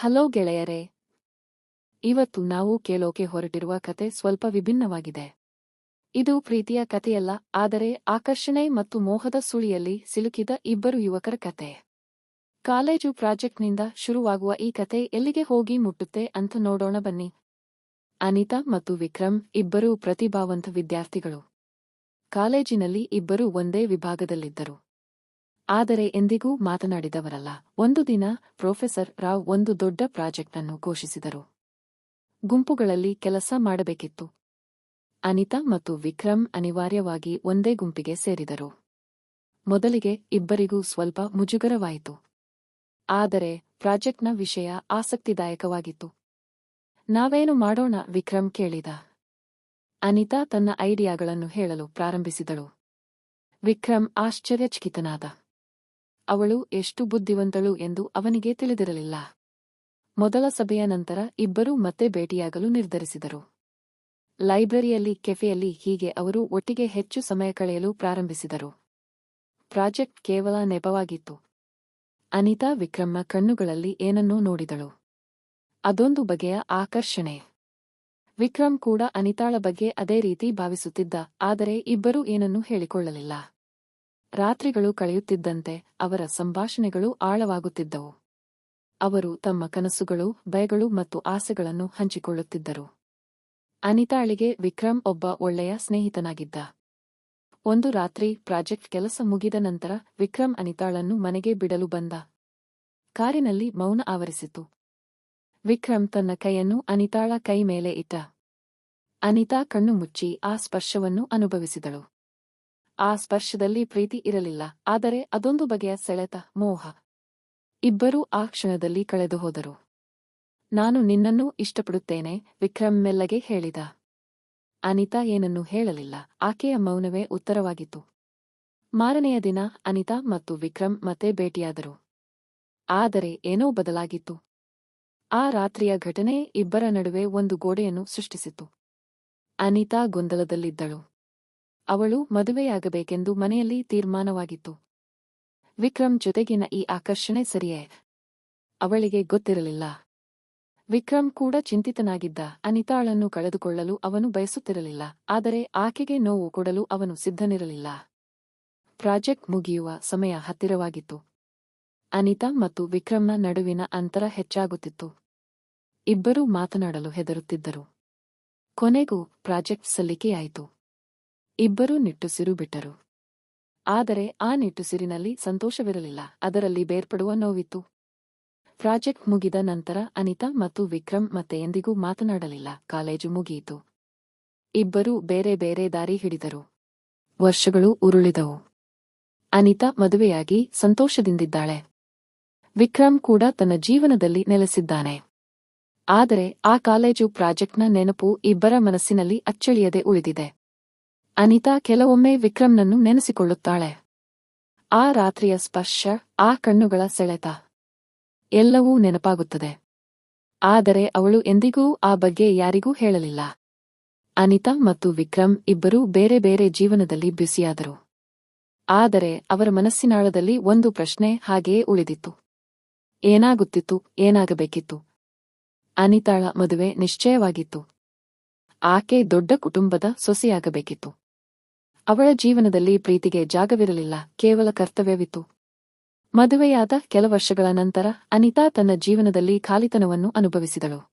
Hello ಗೆಳೆಯರೇ. ಇವತ್ತು ನಾವು ಕೇಳೋಕೆ ಹೊರಟಿರುವ ಕತೆ ಸ್ವಲ್ಪ ವಿಭಿನ್ನವಾಗಿದೆ. ಇದು ಪ್ರೀತಿಯ ಕಥೆಯಲ್ಲ, ಆದರೆ ಆಕರ್ಷಣೆ ಮತ್ತು ಮೋಹದ ಸುಳಿಯಲ್ಲಿ ಸಿಲುಕಿದ ಇಬ್ಬರು ಯುವಕರ ಕತೆ. ಕಾಲೇಜು ಪ್ರಾಜೆಕ್ಟ್ನಿಂದ ಶುರುವಾಗುವ ಈ ಕತೆ ಎಲ್ಲಿಗೆ ಹೋಗಿ ಮುಟ್ಟುತ್ತೆ ಅಂತ ನೋಡೋಣ ಬನ್ನಿ. ಅನಿತಾ ಮತ್ತು ವಿಕ್ರಮ್ ಇಬ್ಬರೂ ಪ್ರತಿಭಾವಂತ ವಿದ್ಯಾರ್ಥಿಗಳು. ಕಾಲೇಜಿನಲ್ಲಿ ಇಬ್ಬರೂ ಒಂದೇ ವಿಭಾಗದಲ್ಲಿದ್ದರು. ಆದರೆ ಎಂದಿಗೂ ಮಾತನಾಡಿದವರಲ್ಲ. ಒಂದು ದಿನ ಪ್ರೊಫೆಸರ್ ರಾವ್ ಒಂದು ದೊಡ್ಡ ಪ್ರಾಜೆಕ್ಟ್ ಅನ್ನು ಘೋಷಿಸಿದರು. ಗುಂಪುಗಳಲ್ಲಿ ಕೆಲಸ ಮಾಡಬೇಕಿತ್ತು. ಅನಿತಾ ಮತ್ತು ವಿಕ್ರಮ್ ಅನಿವಾರ್ಯವಾಗಿ ಒಂದೇ ಗುಂಪಿಗೆ ಸೇರಿದರು. ಮೊದಲಿಗೆ ಇಬ್ಬರಿಗೂ ಸ್ವಲ್ಪ ಮುಜುಗರವಾಯಿತು. ಆದರೆ ಪ್ರಾಜೆಕ್ಟ್ನ ವಿಷಯ ಆಸಕ್ತಿದಾಯಕವಾಗಿತ್ತು. ನಾವೇನು ಮಾಡೋಣ? ವಿಕ್ರಮ್ ಕೇಳಿದ. ಅನಿತಾ ತನ್ನ ಐಡಿಯಾಗಳನ್ನು ಹೇಳಲು ಪ್ರಾರಂಭಿಸಿದಳು. ವಿಕ್ರಮ್ ಆಶ್ಚರ್ಯಚಕಿತನಾದ. ಅವಳು ಎಷ್ಟು ಬುದ್ಧಿವಂತಳು ಎಂದು ಅವನಿಗೆ ತಿಳಿದಿರಲಿಲ್ಲ. ಮೊದಲ ಸಭೆಯ ನಂತರ ಇಬ್ಬರೂ ಮತ್ತೆ ಭೇಟಿಯಾಗಲು ನಿರ್ಧರಿಸಿದರು. ಲೈಬ್ರರಿಯಲ್ಲಿ, ಕೆಫೆಯಲ್ಲಿ ಹೀಗೆ ಅವರು ಒಟ್ಟಿಗೆ ಹೆಚ್ಚು ಸಮಯ ಕಳೆಯಲು ಪ್ರಾರಂಭಿಸಿದರು. ಪ್ರಾಜೆಕ್ಟ್ ಕೇವಲ ನೆಪವಾಗಿತ್ತು. ಅನಿತಾ ವಿಕ್ರಮ್ಮ ಕಣ್ಣುಗಳಲ್ಲಿ ಏನನ್ನೂ ನೋಡಿದಳು. ಅದೊಂದು ಬಗೆಯ ಆಕರ್ಷಣೆ. ವಿಕ್ರಮ್ ಕೂಡ ಅನಿತಾಳ ಬಗ್ಗೆ ಅದೇ ರೀತಿ ಭಾವಿಸುತ್ತಿದ್ದ, ಆದರೆ ಇಬ್ಬರೂ ಏನನ್ನೂ ಹೇಳಿಕೊಳ್ಳಲಿಲ್ಲ. ರಾತ್ರಿಗಳು ಕಳೆಯುತ್ತಿದ್ದಂತೆ ಅವರ ಸಂಭಾಷಣೆಗಳು ಆಳವಾಗುತ್ತಿದ್ದವು. ಅವರು ತಮ್ಮ ಕನಸುಗಳು, ಭಯಗಳು ಮತ್ತು ಆಸೆಗಳನ್ನು ಹಂಚಿಕೊಳ್ಳುತ್ತಿದ್ದರು. ಅನಿತಾಳಿಗೆ ವಿಕ್ರಮ್ ಒಬ್ಬ ಒಳ್ಳೆಯ ಸ್ನೇಹಿತನಾಗಿದ್ದ. ಒಂದು ರಾತ್ರಿ ಪ್ರಾಜೆಕ್ಟ್ ಕೆಲಸ ಮುಗಿದ ನಂತರ ವಿಕ್ರಮ್ ಅನಿತಾಳನ್ನು ಮನೆಗೆ ಬಿಡಲು ಬಂದ. ಕಾರಿನಲ್ಲಿ ಮೌನ ಆವರಿಸಿತು. ವಿಕ್ರಮ್ ತನ್ನ ಕೈಯನ್ನು ಅನಿತಾಳ ಕೈ ಮೇಲೆ ಇಟ್ಟ. ಅನಿತಾ ಕಣ್ಣು ಮುಚ್ಚಿ ಆ ಸ್ಪರ್ಶವನ್ನು ಅನುಭವಿಸಿದಳು. ಆ ಸ್ಪರ್ಶದಲ್ಲಿ ಪ್ರೀತಿ ಇರಲಿಲ್ಲ, ಆದರೆ ಅದೊಂದು ಬಗೆಯ ಸೆಳೆತ, ಮೋಹ. ಇಬ್ಬರೂ ಆ ಕ್ಷಣದಲ್ಲಿ ಕಳೆದು ಹೋದರು. ನಾನು ನಿನ್ನನ್ನೂ ಇಷ್ಟಪಡುತ್ತೇನೆ, ವಿಕ್ರಮ್ ಮೆಲ್ಲಗೆ ಹೇಳಿದ. ಅನಿತಾ ಏನನ್ನೂ ಹೇಳಲಿಲ್ಲ, ಆಕೆಯ ಮೌನವೇ ಉತ್ತರವಾಗಿತ್ತು. ಮಾರನೆಯ ದಿನ ಅನಿತಾ ಮತ್ತು ವಿಕ್ರಮ್ ಮತ್ತೆ ಭೇಟಿಯಾದರು. ಆದರೆ ಏನೋ ಬದಲಾಗಿತ್ತು. ಆ ರಾತ್ರಿಯ ಘಟನೆ ಇಬ್ಬರ ನಡುವೆ ಒಂದು ಗೋಡೆಯನ್ನು ಸೃಷ್ಟಿಸಿತು ಅನಿತಾ ಗೊಂದಲದಲ್ಲಿದ್ದಳು. ಅವಳು ಮದುವೆಯಾಗಬೇಕೆಂದು ಮನೆಯಲ್ಲಿ ತೀರ್ಮಾನವಾಗಿತ್ತು. ವಿಕ್ರಮ್ ಜೊತೆಗಿನ ಈ ಆಕರ್ಷಣೆ ಸರಿಯೇ? ಅವಳಿಗೆ ಗೊತ್ತಿರಲಿಲ್ಲ. ವಿಕ್ರಮ್ ಕೂಡ ಚಿಂತಿತನಾಗಿದ್ದ. ಅನಿತಾಳನ್ನು ಕಳೆದುಕೊಳ್ಳಲು ಅವನು ಬಯಸುತ್ತಿರಲಿಲ್ಲ. ಆದರೆ ಆಕೆಗೆ ನೋವು ಕೊಡಲು ಅವನು ಸಿದ್ಧನಿರಲಿಲ್ಲ. ಪ್ರಾಜೆಕ್ಟ್ ಮುಗಿಯುವ ಸಮಯ ಹತ್ತಿರವಾಗಿತ್ತು. ಅನಿತಾ ಮತ್ತು ವಿಕ್ರಮ್ನ ನಡುವಿನ ಅಂತರ ಹೆಚ್ಚಾಗುತ್ತಿತ್ತು. ಇಬ್ಬರೂ ಮಾತನಾಡಲು ಹೆದರುತ್ತಿದ್ದರು. ಕೊನೆಗೂ ಪ್ರಾಜೆಕ್ಟ್ ಸಲ್ಲಿಕೆಯಾಯಿತು. ಇಬ್ಬರೂ ನಿಟ್ಟುಸಿರು ಬಿಟ್ಟರು. ಆದರೆ ಆ ನಿಟ್ಟುಸಿರಿನಲ್ಲಿ ಸಂತೋಷವಿರಲಿಲ್ಲ, ಅದರಲ್ಲಿ ಬೇರ್ಪಡುವ ನೋವಿತ್ತು. ಪ್ರಾಜೆಕ್ಟ್ ಮುಗಿದ ನಂತರ ಅನಿತಾ ಮತ್ತು ವಿಕ್ರಮ್ ಮತ್ತೆ ಎಂದಿಗೂ ಮಾತನಾಡಲಿಲ್ಲ, ಕಾಲೇಜು ಮುಗಿಯಿತು. ಇಬ್ಬರೂ ಬೇರೆ ಬೇರೆ ದಾರಿ ಹಿಡಿದರು. ವರ್ಷಗಳು ಉರುಳಿದವು. ಅನಿತಾ ಮದುವೆಯಾಗಿ ಸಂತೋಷದಿಂದಿದ್ದಾಳೆ. ವಿಕ್ರಮ್ ಕೂಡ ತನ್ನ ಜೀವನದಲ್ಲಿ ನೆಲೆಸಿದ್ದಾನೆ. ಆದರೆ ಆ ಕಾಲೇಜು ಪ್ರಾಜೆಕ್ಟ್ನ ನೆನಪು ಇಬ್ಬರ ಮನಸ್ಸಿನಲ್ಲಿ ಅಚ್ಚಳಿಯದೆ ಉಳಿದಿದೆ. ಅನಿತಾ ಕೆಲವೊಮ್ಮೆ ವಿಕ್ರಮ್ನನ್ನು ನೆನೆಸಿಕೊಳ್ಳುತ್ತಾಳೆ. ಆ ರಾತ್ರಿಯ ಸ್ಪರ್ಶ, ಆ ಕಣ್ಣುಗಳ ಸೆಳೆತ. ಎಲ್ಲವೂ ನೆನಪಾಗುತ್ತದೆ. ಆದರೆ ಅವಳು ಎಂದಿಗೂ ಆ ಬಗ್ಗೆ ಯಾರಿಗೂ ಹೇಳಲಿಲ್ಲ. ಅನಿತಾ ಮತ್ತು ವಿಕ್ರಮ್ ಇಬ್ಬರೂ ಬೇರೆ ಬೇರೆ ಜೀವನದಲ್ಲಿ ಬ್ಯುಸಿಯಾದರು. ಆದರೆ ಅವರ ಮನಸ್ಸಿನಾಳದಲ್ಲಿ ಒಂದು ಪ್ರಶ್ನೆ ಹಾಗೆಯೇ ಉಳಿದಿತ್ತು. ಏನಾಗುತ್ತಿತ್ತು, ಏನಾಗಬೇಕಿತ್ತು? ಅನಿತಾಳ ಮದುವೆ ನಿಶ್ಚಯವಾಗಿತ್ತು. ಆಕೆ ದೊಡ್ಡ ಕುಟುಂಬದ ಸೊಸೆಯಾಗಬೇಕಿತ್ತು. ಅವಳ ಜೀವನದಲ್ಲಿ ಪ್ರೀತಿಗೆ ಜಾಗವಿರಲಿಲ್ಲ, ಕೇವಲ ಕರ್ತವ್ಯವಿತ್ತು. ಮದುವೆಯಾದ ಕೆಲ ವರ್ಷಗಳ ನಂತರ ಅನಿತಾ ತನ್ನ ಜೀವನದಲ್ಲಿ ಖಾಲಿತನವನ್ನು ಅನುಭವಿಸಿದಳು.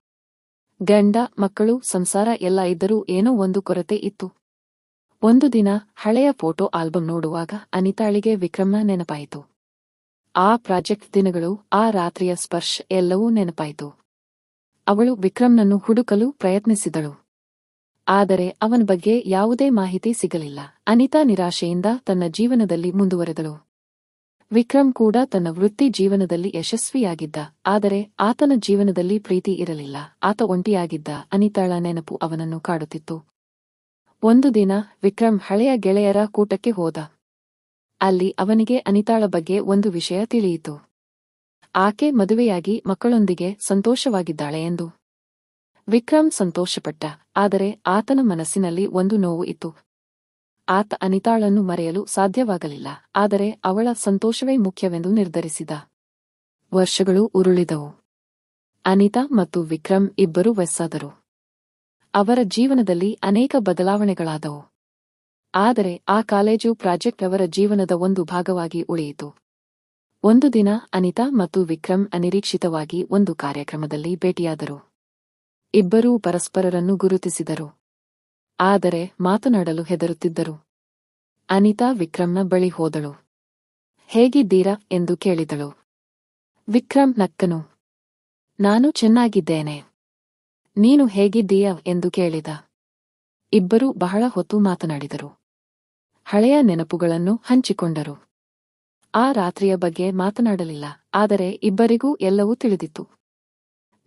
ಗಂಡ, ಮಕ್ಕಳು, ಸಂಸಾರ ಎಲ್ಲ ಇದ್ದರೂ ಏನೋ ಒಂದು ಕೊರತೆ ಇತ್ತು. ಒಂದು ದಿನ ಹಳೆಯ ಫೋಟೋ ಆಲ್ಬಮ್ ನೋಡುವಾಗ ಅನಿತಾಳಿಗೆ ವಿಕ್ರಮ್ನ ನೆನಪಾಯಿತು. ಆ ಪ್ರಾಜೆಕ್ಟ್ ದಿನಗಳು, ಆ ರಾತ್ರಿಯ ಸ್ಪರ್ಶ ಎಲ್ಲವೂ ನೆನಪಾಯಿತು. ಅವಳು ವಿಕ್ರಮ್ನನ್ನು ಹುಡುಕಲು ಪ್ರಯತ್ನಿಸಿದಳು. ಆದರೆ ಅವನ ಬಗ್ಗೆ ಯಾವುದೇ ಮಾಹಿತಿ ಸಿಗಲಿಲ್ಲ. ಅನಿತಾ ನಿರಾಶೆಯಿಂದ ತನ್ನ ಜೀವನದಲ್ಲಿ ಮುಂದುವರೆದಳು. ವಿಕ್ರಮ್ ಕೂಡ ತನ್ನ ವೃತ್ತಿ ಜೀವನದಲ್ಲಿ ಯಶಸ್ವಿಯಾಗಿದ್ದ. ಆದರೆ ಆತನ ಜೀವನದಲ್ಲಿ ಪ್ರೀತಿ ಇರಲಿಲ್ಲ. ಆತ ಒಂಟಿಯಾಗಿದ್ದ. ಅನಿತಾಳ ನೆನಪು ಅವನನ್ನು ಕಾಡುತ್ತಿತ್ತು. ಒಂದು ದಿನ ವಿಕ್ರಮ್ ಹಳೆಯ ಗೆಳೆಯರ ಕೂಟಕ್ಕೆ ಹೋದ. ಅಲ್ಲಿ ಅವನಿಗೆ ಅನಿತಾಳ ಬಗ್ಗೆ ಒಂದು ವಿಷಯ ತಿಳಿಯಿತು. ಆಕೆ ಮದುವೆಯಾಗಿ ಮಕ್ಕಳೊಂದಿಗೆ ಸಂತೋಷವಾಗಿದ್ದಾಳೆ ಎಂದು ವಿಕ್ರಮ್ ಸಂತೋಷಪಟ್ಟ, ಆದರೆ ಆತನ ಮನಸ್ಸಿನಲ್ಲಿ ಒಂದು ನೋವು ಇತ್ತು. ಆತ ಅನಿತಾಳನ್ನು ಮರೆಯಲು ಸಾಧ್ಯವಾಗಲಿಲ್ಲ, ಆದರೆ ಅವಳ ಸಂತೋಷವೇ ಮುಖ್ಯವೆಂದು ನಿರ್ಧರಿಸಿದ. ವರ್ಷಗಳು ಉರುಳಿದವು. ಅನಿತಾ ಮತ್ತು ವಿಕ್ರಮ್ ಇಬ್ಬರೂ ವಯಸ್ಸಾದರು. ಅವರ ಜೀವನದಲ್ಲಿ ಅನೇಕ ಬದಲಾವಣೆಗಳಾದವು. ಆದರೆ ಆ ಕಾಲೇಜು ಪ್ರಾಜೆಕ್ಟ್ ಅವರ ಜೀವನದ ಒಂದು ಭಾಗವಾಗಿ ಉಳಿಯಿತು. ಒಂದು ದಿನ ಅನಿತಾ ಮತ್ತು ವಿಕ್ರಮ್ ಅನಿರೀಕ್ಷಿತವಾಗಿ ಒಂದು ಕಾರ್ಯಕ್ರಮದಲ್ಲಿ ಭೇಟಿಯಾದರು. ಇಬ್ಬರೂ ಪರಸ್ಪರರನ್ನು ಗುರುತಿಸಿದರು. ಆದರೆ ಮಾತನಾಡಲು ಹೆದರುತ್ತಿದ್ದರು. ಅನಿತಾ ವಿಕ್ರಮ್ನ ಬಳಿ ಹೋದಳು. ಹೇಗಿದ್ದೀರಾ ಎಂದು ಕೇಳಿದಳು. ವಿಕ್ರಮ್ ನಕ್ಕನು. ನಾನು ಚೆನ್ನಾಗಿದ್ದೇನೆ. ನೀನು ಹೇಗಿದ್ದೀಯ ಎಂದು ಕೇಳಿದ. ಇಬ್ಬರೂ ಬಹಳ ಹೊತ್ತು ಮಾತನಾಡಿದರು. ಹಳೆಯ ನೆನಪುಗಳನ್ನು ಹಂಚಿಕೊಂಡರು. ಆ ರಾತ್ರಿಯ ಬಗ್ಗೆ ಮಾತನಾಡಲಿಲ್ಲ, ಆದರೆ ಇಬ್ಬರಿಗೂ ಎಲ್ಲವೂ ತಿಳಿದಿತ್ತು.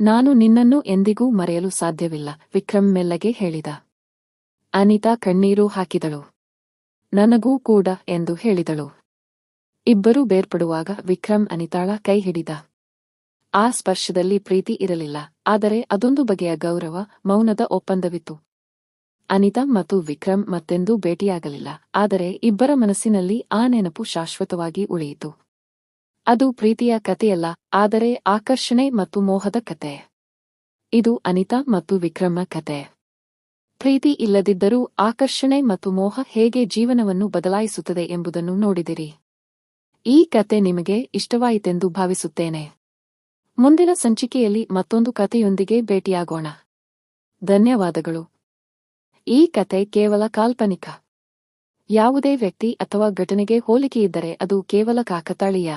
ನಾನು ನಿನ್ನನ್ನು ಎಂದಿಗೂ ಮರೆಯಲು ಸಾಧ್ಯವಿಲ್ಲ, ವಿಕ್ರಮ್ ಮೆಲ್ಲಗೆ ಹೇಳಿದ. ಅನಿತಾ ಕಣ್ಣೀರು ಹಾಕಿದಳು. ನನಗೂ ಕೂಡ ಎಂದು ಹೇಳಿದಳು. ಇಬ್ಬರೂ ಬೇರ್ಪಡುವಾಗ ವಿಕ್ರಮ್ ಅನಿತಾಳ ಕೈ ಹಿಡಿದ. ಆ ಸ್ಪರ್ಶದಲ್ಲಿ ಪ್ರೀತಿ ಇರಲಿಲ್ಲ, ಆದರೆ ಅದೊಂದು ಬಗೆಯ ಗೌರವ, ಮೌನದ ಒಪ್ಪಂದವಿತ್ತು. ಅನಿತಾ ಮತ್ತು ವಿಕ್ರಮ್ ಮತ್ತೆಂದೂ ಭೇಟಿಯಾಗಲಿಲ್ಲ, ಆದರೆ ಇಬ್ಬರ ಮನಸ್ಸಿನಲ್ಲಿ ಆ ನೆನಪು ಶಾಶ್ವತವಾಗಿ ಉಳಿಯಿತು. ಅದು ಪ್ರೀತಿಯ ಕಥೆಯಲ್ಲ, ಆದರೆ ಆಕರ್ಷಣೆ ಮತ್ತು ಮೋಹದ ಕತೆ ಇದು ಅನಿತಾ ಮತ್ತು ವಿಕ್ರಮ ಕತೆ ಪ್ರೀತಿ ಇಲ್ಲದಿದ್ದರೂ ಆಕರ್ಷಣೆ ಮತ್ತು ಮೋಹ ಹೇಗೆ ಜೀವನವನ್ನು ಬದಲಾಯಿಸುತ್ತದೆ ಎಂಬುದನ್ನು ನೋಡಿದಿರಿ. ಈ ಕತೆ ನಿಮಗೆ ಇಷ್ಟವಾಯಿತೆಂದು ಭಾವಿಸುತ್ತೇನೆ. ಮುಂದಿನ ಸಂಚಿಕೆಯಲ್ಲಿ ಮತ್ತೊಂದು ಕಥೆಯೊಂದಿಗೆ ಭೇಟಿಯಾಗೋಣ. ಧನ್ಯವಾದಗಳು. ಈ ಕತೆ ಕೇವಲ ಕಾಲ್ಪನಿಕ. ಯಾವುದೇ ವ್ಯಕ್ತಿ ಅಥವಾ ಘಟನೆಗೆ ಹೋಲಿಕೆಯಿದ್ದರೆ ಅದು ಕೇವಲ ಕಾಕತಾಳೀಯ.